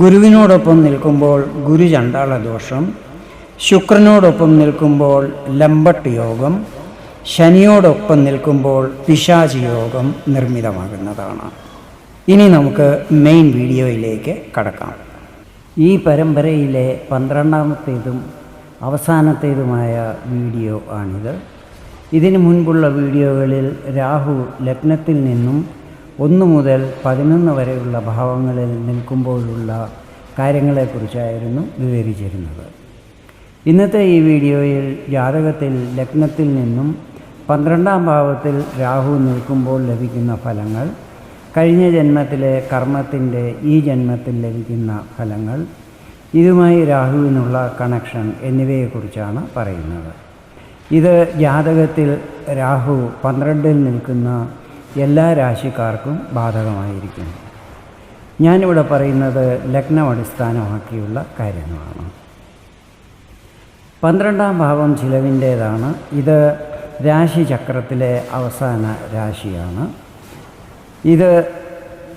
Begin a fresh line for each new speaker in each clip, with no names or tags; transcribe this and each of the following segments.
ഗുരുവിനോടൊപ്പം നിൽക്കുമ്പോൾ ഗുരു ഗുരുചണ്ടാള ദോഷം ശുക്രനോടൊപ്പം നിൽക്കുമ്പോൾ ലംബട്ട് യോഗം ശനിയോടൊപ്പം നിൽക്കുമ്പോൾ പിശാചി യോഗം നിർമ്മിതമാകുന്നതാണ്. ഇനി നമുക്ക് മെയിൻ വീഡിയോയിലേക്ക് കടക്കാം. ഈ പരമ്പരയിലെ പന്ത്രണ്ടാമത്തേതും അവസാനത്തേതുമായ വീഡിയോ ആണിത്. ഇതിനു മുൻപുള്ള വീഡിയോകളിൽ രാഹു ലഗ്നത്തിൽ നിന്നും ഒന്ന് മുതൽ പതിനൊന്ന് വരെയുള്ള ഭാവങ്ങളിൽ നിൽക്കുമ്പോഴുള്ള കാര്യങ്ങളെക്കുറിച്ചായിരുന്നു വിവരിച്ചിരുന്നത്. ഇന്നത്തെ ഈ വീഡിയോയിൽ ജാതകത്തിൽ ലഗ്നത്തിൽ നിന്നും പന്ത്രണ്ടാം ഭാവത്തിൽ രാഹു നിൽക്കുമ്പോൾ ലഭിക്കുന്ന ഫലങ്ങൾ കഴിഞ്ഞ ജന്മത്തിലെ കർമ്മത്തിന്റെ ഈ ജന്മത്തിൽ ലഭിക്കുന്ന ഫലങ്ങൾ ഇതുമായി രാഹുവിനുള്ള കണക്ഷൻ എന്നിവയെക്കുറിച്ചാണ് പറയുന്നത്. ഇത് ജാതകത്തിൽ രാഹു പന്ത്രണ്ടിൽ നിൽക്കുന്ന എല്ലാ രാശിക്കാർക്കും ബാധകമായിരിക്കും ഞാനിവിടെ പറയുന്നത് ലഗ്നം അടിസ്ഥാനമാക്കിയുള്ള കാര്യങ്ങളാണ്. പന്ത്രണ്ടാം ഭാവം ചിലവിന്റേതാണ്. ഇത് രാശിചക്രത്തിലെ അവസാന രാശിയാണ്. ഇത്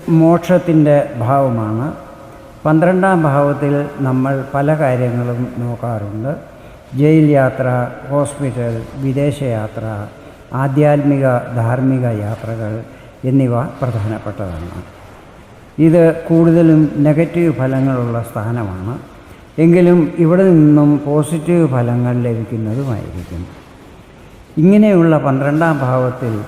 മോക്ഷത്തിന്റെ ഭാവമാണ്. പന്ത്രണ്ടാം ഭാവത്തിൽ നമ്മൾ പല കാര്യങ്ങളും നോക്കാറുണ്ട്. ജയിൽ യാത്ര ഹോസ്പിറ്റൽ വിദേശയാത്ര ആധ്യാത്മിക ധാർമ്മിക യാത്രകൾ എന്നിവ പ്രധാനപ്പെട്ടതാണ്. ഇത് കൂടുതലും നെഗറ്റീവ് ഫലങ്ങളുള്ള സ്ഥാനമാണ്. എങ്കിലും ഇവിടെ നിന്നും പോസിറ്റീവ് ഫലങ്ങൾ ലഭിക്കുന്നതുമായിരിക്കും. ഇങ്ങനെയുള്ള പന്ത്രണ്ടാം ഭാവത്തിൽ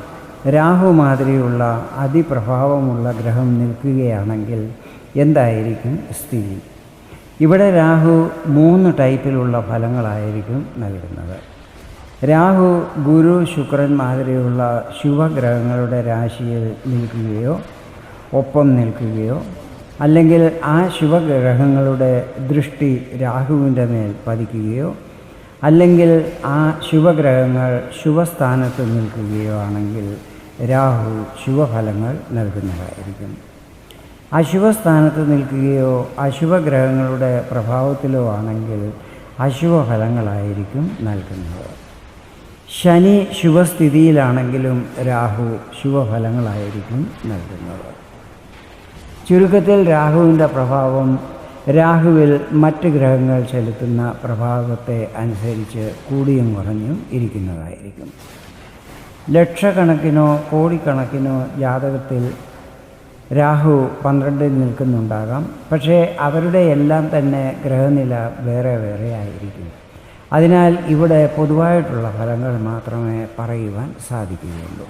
രാഹു മാതിരിയുള്ള അതിപ്രഭാവമുള്ള ഗ്രഹം നിൽക്കുകയാണെങ്കിൽ എന്തായിരിക്കും സ്ഥിതി? ഇവിടെ രാഹു മൂന്ന് ടൈപ്പിലുള്ള ഫലങ്ങളായിരിക്കും നൽകുന്നത് രാഹു ഗുരു ശുക്രൻ മാതിരിയുള്ള ശുഭഗ്രഹങ്ങളുടെ രാശിയിൽ നിൽക്കുകയോ ഒപ്പം നിൽക്കുകയോ അല്ലെങ്കിൽ ആ ശുഭഗ്രഹങ്ങളുടെ ദൃഷ്ടി രാഹുവിന്റെ മേൽ പതിക്കുകയോ അല്ലെങ്കിൽ ആ ശുഭഗ്രഹങ്ങൾ ശുഭസ്ഥാനത്ത് നിൽക്കുകയോ ആണെങ്കിൽ രാഹു ശുഭഫലങ്ങൾ നൽകുന്നതായിരിക്കും. അശുഭസ്ഥാനത്ത് നിൽക്കുകയോ അശുഭഗ്രഹങ്ങളുടെ പ്രഭാവത്തിലോ ആണെങ്കിൽ അശുഭഫലങ്ങളായിരിക്കും നൽകുന്നത്. ശനി ശുഭസ്ഥിതിയിലാണെങ്കിലും രാഹു ശുഭഫലങ്ങളായിരിക്കും നൽകുന്നത്. ചുരുക്കത്തിൽ രാഹുവിന്റെ പ്രഭാവം രാഹുവിൽ മറ്റ് ഗ്രഹങ്ങൾ ചെലുത്തുന്ന പ്രഭാവത്തെ അനുസരിച്ച് കൂടിയും കുറഞ്ഞും ഇരിക്കുന്നതായിരിക്കും. ലക്ഷക്കണക്കിനോ കോടിക്കണക്കിനോ ജാതകത്തിൽ രാഹു പന്ത്രണ്ടിൽ നിൽക്കുന്നുണ്ടാകാം. പക്ഷേ അവരുടെ എല്ലാം തന്നെ ഗ്രഹനില വേറെ വേറെ ആയിരിക്കും. അതിനാൽ ഇവിടെ പൊതുവായിട്ടുള്ള ഫലങ്ങൾ മാത്രമേ പറയുവാൻ സാധിക്കുകയുള്ളൂ.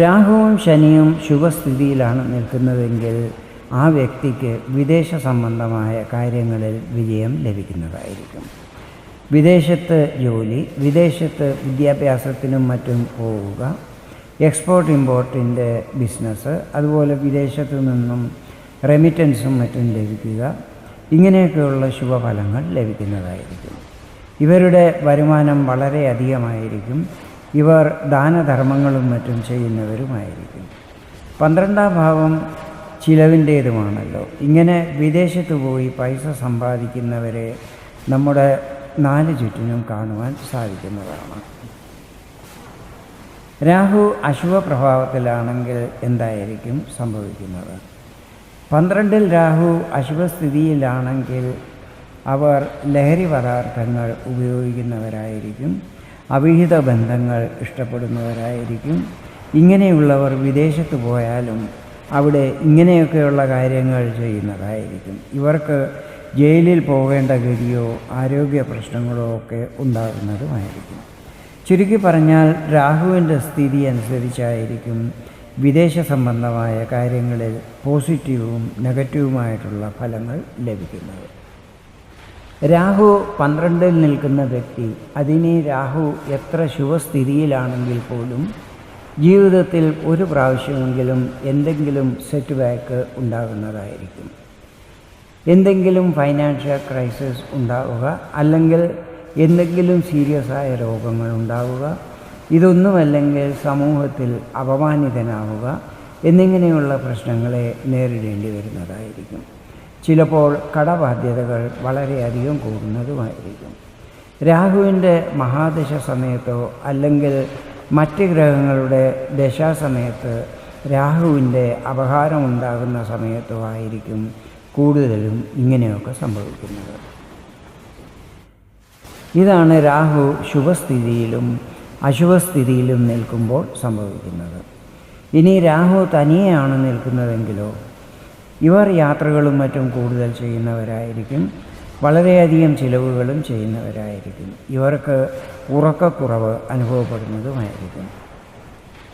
രാഹുവും ശനിയും ശുഭസ്ഥിതിയിലാണ് നിൽക്കുന്നതെങ്കിൽ ആ വ്യക്തിക്ക് വിദേശ സംബന്ധമായ കാര്യങ്ങളിൽ വിജയം ലഭിക്കുന്നതായിരിക്കും. വിദേശത്ത് ജോലി വിദേശത്ത് വിദ്യാഭ്യാസത്തിനും മറ്റും പോവുക എക്സ്പോർട്ട് ഇമ്പോർട്ടിന്റെ ബിസിനസ് അതുപോലെ വിദേശത്തു നിന്നും റെമിറ്റൻസും മറ്റും ലഭിക്കുക ഇങ്ങനെയൊക്കെയുള്ള ശുഭഫലങ്ങൾ ലഭിക്കുന്നതായിരിക്കും. ഇവരുടെ വരുമാനം വളരെ അധികമായിരിക്കും. ഇവർ ദാനധർമ്മങ്ങളും മറ്റും ചെയ്യുന്നവരുമായിരിക്കും. പന്ത്രണ്ടാം ഭാവം ചിലവിന്റേതുമാണല്ലോ. ഇങ്ങനെ വിദേശത്ത് പോയി പൈസ സമ്പാദിക്കുന്നവരെ നമ്മുടെ നാല് ചുറ്റിനും കാണുവാൻ സാധിക്കുന്നതാണ്. രാഹു അശുഭ പ്രഭാവത്തിലാണെങ്കിൽ എന്തായിരിക്കും സംഭവിക്കുന്നത്? പന്ത്രണ്ടിൽ രാഹു അശുഭസ്ഥിതിയിലാണെങ്കിൽ അവർ ലഹരി പദാർത്ഥങ്ങൾ ഉപയോഗിക്കുന്നവരായിരിക്കും. അവിഹിത ബന്ധങ്ങൾ ഇഷ്ടപ്പെടുന്നവരായിരിക്കും. ഇങ്ങനെയുള്ളവർ വിദേശത്ത് പോയാലും അവിടെ ഇങ്ങനെയൊക്കെയുള്ള കാര്യങ്ങൾ ചെയ്യുന്നതായിരിക്കും. ഇവർക്ക് ജയിലിൽ പോകേണ്ട ഗതിയോ ആരോഗ്യ പ്രശ്നങ്ങളോ ഒക്കെ ഉണ്ടാകുന്നതുമായിരിക്കും. ചുരുക്കി പറഞ്ഞാൽ രാഹുവിന്റെ സ്ഥിതി അനുസരിച്ചായിരിക്കും വിദേശ സംബന്ധമായ കാര്യങ്ങളിൽ പോസിറ്റീവും നെഗറ്റീവുമായിട്ടുള്ള ഫലങ്ങൾ ലഭിക്കുന്നത്. രാഹു പന്ത്രണ്ടിൽ നിൽക്കുന്ന വ്യക്തി അതിനെ രാഹു എത്ര ശുഭസ്ഥിതിയിലാണെങ്കിൽ പോലും ജീവിതത്തിൽ ഒരു പ്രാവശ്യമെങ്കിലും എന്തെങ്കിലും സെറ്റ് ബാക്ക് ഉണ്ടാകുന്നതായിരിക്കും. എന്തെങ്കിലും ഫൈനാൻഷ്യൽ ക്രൈസിസ് ഉണ്ടാവുക അല്ലെങ്കിൽ എന്തെങ്കിലും സീരിയസ് ആയ രോഗങ്ങൾ ഉണ്ടാവുക ഇതൊന്നുമല്ലെങ്കിൽ സമൂഹത്തിൽ അപമാനിതനാവുക എന്നിങ്ങനെയുള്ള പ്രശ്നങ്ങളെ നേരിടേണ്ടി വരുന്നതായിരിക്കും. ചിലപ്പോൾ കടബാധ്യതകൾ വളരെയധികം കൂടുന്നതുമായിരിക്കും. രാഹുവിന്റെ മഹാദശ സമയത്തോ അല്ലെങ്കിൽ മറ്റ് ഗ്രഹങ്ങളുടെ ദശാസമയത്ത് രാഹുവിന്റെ അപഹാരമുണ്ടാകുന്ന സമയത്തോ ആയിരിക്കും കൂടുതലും ഇങ്ങനെയൊക്കെ സംഭവിക്കുന്നത്. ഇതാണ് രാഹു ശുഭസ്ഥിതിയിലും അശുഭസ്ഥിതിയിലും നിൽക്കുമ്പോൾ സംഭവിക്കുന്നത്. ഇനി രാഹു തനിയെയാണ് നിൽക്കുന്നതെങ്കിലോ? ഇവർ യാത്രകളും മറ്റും കൂടുതൽ ചെയ്യുന്നവരായിരിക്കും. വളരെയധികം ചിലവുകളും ചെയ്യുന്നവരായിരിക്കും. ഇവർക്ക് ഉറക്കക്കുറവ് അനുഭവപ്പെടുന്നതുമായിരിക്കും.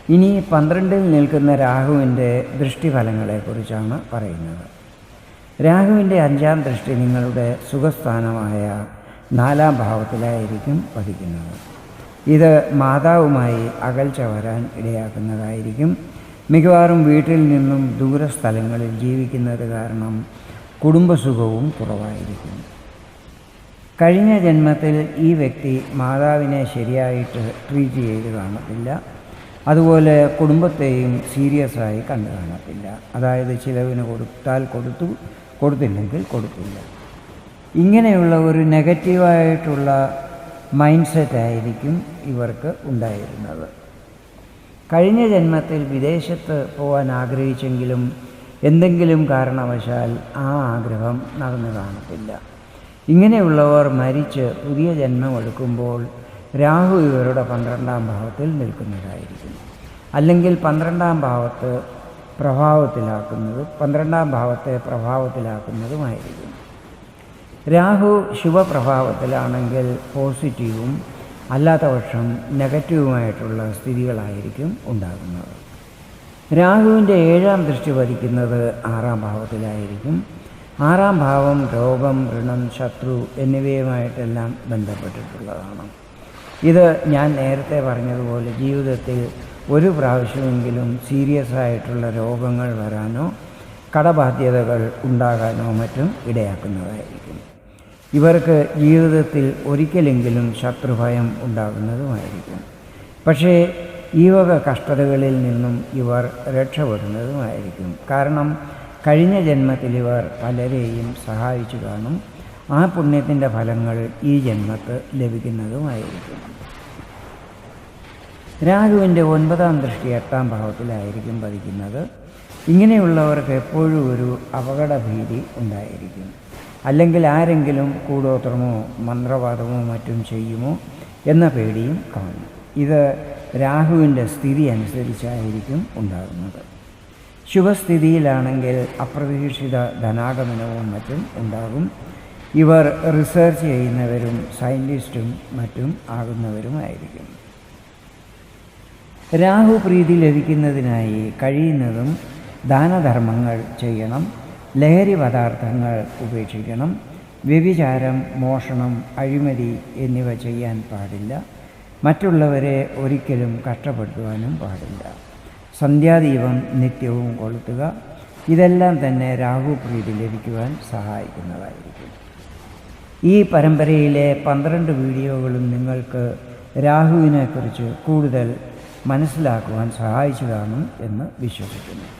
ഇനി പന്ത്രണ്ടിൽ നിൽക്കുന്ന രാഹുവിന്റെ ദൃഷ്ടിഫലങ്ങളെക്കുറിച്ചാണ് പറയുന്നത്. രാഹുവിന്റെ അഞ്ചാം ദൃഷ്ടി നിങ്ങളുടെ സുഖസ്ഥാനമായ നാലാം ഭാവത്തിലായിരിക്കും പതിക്കുന്നത്. ഇത് മാതാവുമായി അകൽച്ച വരാൻ ഇടയാക്കുന്നതായിരിക്കും. മിക്കവാറും വീട്ടിൽ നിന്നും ദൂരസ്ഥലങ്ങളിൽ ജീവിക്കുന്നത് കാരണം കുടുംബസുഖവും കുറവായിരിക്കും. കഴിഞ്ഞ ജന്മത്തിൽ ഈ വ്യക്തി മാതാവിനെ ശരിയായിട്ട് ട്രീറ്റ് ചെയ്ത് കാണത്തില്ല. അതുപോലെ കുടുംബത്തെയും സീരിയസ് ആയി കണ്ടു കാണത്തില്ല. അതായത് ചിലവിന് കൊടുത്താൽ കൊടുത്തു കൊടുത്തില്ലെങ്കിൽ കൊടുത്തില്ല. ഇങ്ങനെയുള്ള ഒരു നെഗറ്റീവായിട്ടുള്ള മൈൻഡ് സെറ്റ് ആയിരിക്കും ഇവർക്ക് ഉണ്ടായിരുന്നത്. കഴിഞ്ഞ ജന്മത്തിൽ വിദേശത്ത് പോകാൻ ആഗ്രഹിച്ചെങ്കിലും എന്തെങ്കിലും കാരണവശാൽ ആ ആഗ്രഹം നടന്നു കാണത്തില്ല. ഇങ്ങനെയുള്ളവർ മരിച്ച് പുതിയ ജന്മം എടുക്കുമ്പോൾ രാഹു ഇവരുടെ പന്ത്രണ്ടാം ഭാവത്തിൽ നിൽക്കുന്നതായിരിക്കും. അല്ലെങ്കിൽ പന്ത്രണ്ടാം ഭാവത്ത് പ്രഭാവത്തിലാക്കുന്നത് പന്ത്രണ്ടാം ഭാവത്തെ പ്രഭാവത്തിലാക്കുന്നതുമായിരിക്കും. രാഹു ശുഭപ്രഭാവത്തിലാണെങ്കിൽ പോസിറ്റീവും അല്ലാത്ത പക്ഷം നെഗറ്റീവുമായിട്ടുള്ള സ്ഥിതികളായിരിക്കും ഉണ്ടാകുന്നത്. രാഹുവിന്റെ ഏഴാം ദൃഷ്ടി പതിക്കുന്നത് ആറാം ഭാവത്തിലായിരിക്കും. ആറാം ഭാവം രോഗം ഋണം ശത്രു എന്നിവയുമായിട്ടെല്ലാം ബന്ധപ്പെട്ടിട്ടുള്ളതാണ്. ഇത് ഞാൻ നേരത്തെ പറഞ്ഞതുപോലെ ജീവിതത്തിൽ ഒരു പ്രാവശ്യമെങ്കിലും സീരിയസ് ആയിട്ടുള്ള രോഗങ്ങൾ വരാനോ കടബാധ്യതകൾ ഉണ്ടാകാനോ മറ്റും ഇടയാക്കുന്നതായിരിക്കും. ഇവർക്ക് ജീവിതത്തിൽ ഒരിക്കലെങ്കിലും ശത്രുഭയം ഉണ്ടാകുന്നതുമായിരിക്കും. പക്ഷേ ഈ വക കഷ്ടതകളിൽ നിന്നും ഇവർ രക്ഷപ്പെടുന്നതുമായിരിക്കും. കാരണം കഴിഞ്ഞ ജന്മത്തിൽ ഇവർ പലരെയും സഹായിച്ചു കാണും. ആ പുണ്യത്തിന്റെ ഫലങ്ങൾ ഈ ജന്മത്ത് ലഭിക്കുന്നതുമായിരിക്കും. രാഹുവിന്റെ ഒൻപതാം ദൃഷ്ടി എട്ടാം ഭാവത്തിലായിരിക്കും പതിക്കുന്നത്. ഇങ്ങനെയുള്ളവർക്ക് എപ്പോഴും ഒരു അപകടഭീതി ഉണ്ടായിരിക്കും. അല്ലെങ്കിൽ ആരെങ്കിലും കൂടോത്രമോ മന്ത്രവാദമോ മറ്റും ചെയ്യുമോ എന്ന പേടിയും കാണും ഇത് രാഹുവിന്റെ സ്ഥിതി അനുസരിച്ചായിരിക്കും ഉണ്ടാകുന്നത്. ശുഭസ്ഥിതിയിലാണെങ്കിൽ അപ്രതീക്ഷിത ധനാഗമനവും മറ്റും ഉണ്ടാകും. ഇവർ റിസർച്ച് ചെയ്യുന്നവരും സയന്റിസ്റ്റും മറ്റും ആകുന്നവരുമായിരിക്കും. രാഹു പ്രീതി ലഭിക്കുന്നതിനായി കഴിയുന്നതും ദാനധർമ്മങ്ങൾ ചെയ്യണം. ലഹരി പദാർത്ഥങ്ങൾ ഉപേക്ഷിക്കണം. വ്യഭിചാരം മോഷണം അഴിമതി എന്നിവ ചെയ്യാൻ പാടില്ല. മറ്റുള്ളവരെ ഒരിക്കലും കഷ്ടപ്പെടുത്തുവാനും പാടില്ല. സന്ധ്യാദീപം നിത്യവും കൊളുത്തുക. ഇതെല്ലാം തന്നെ രാഹു പ്രീതി ലഭിക്കുവാൻ സഹായിക്കുന്നതായിരിക്കും. ഈ പരമ്പരയിലെ പന്ത്രണ്ട് വീഡിയോകളും നിങ്ങൾക്ക് രാഹുവിനെക്കുറിച്ച് കൂടുതൽ മനസ്സിലാക്കുവാൻ സഹായിച്ചതാണ് എന്ന് വിശ്വസിക്കുന്നു.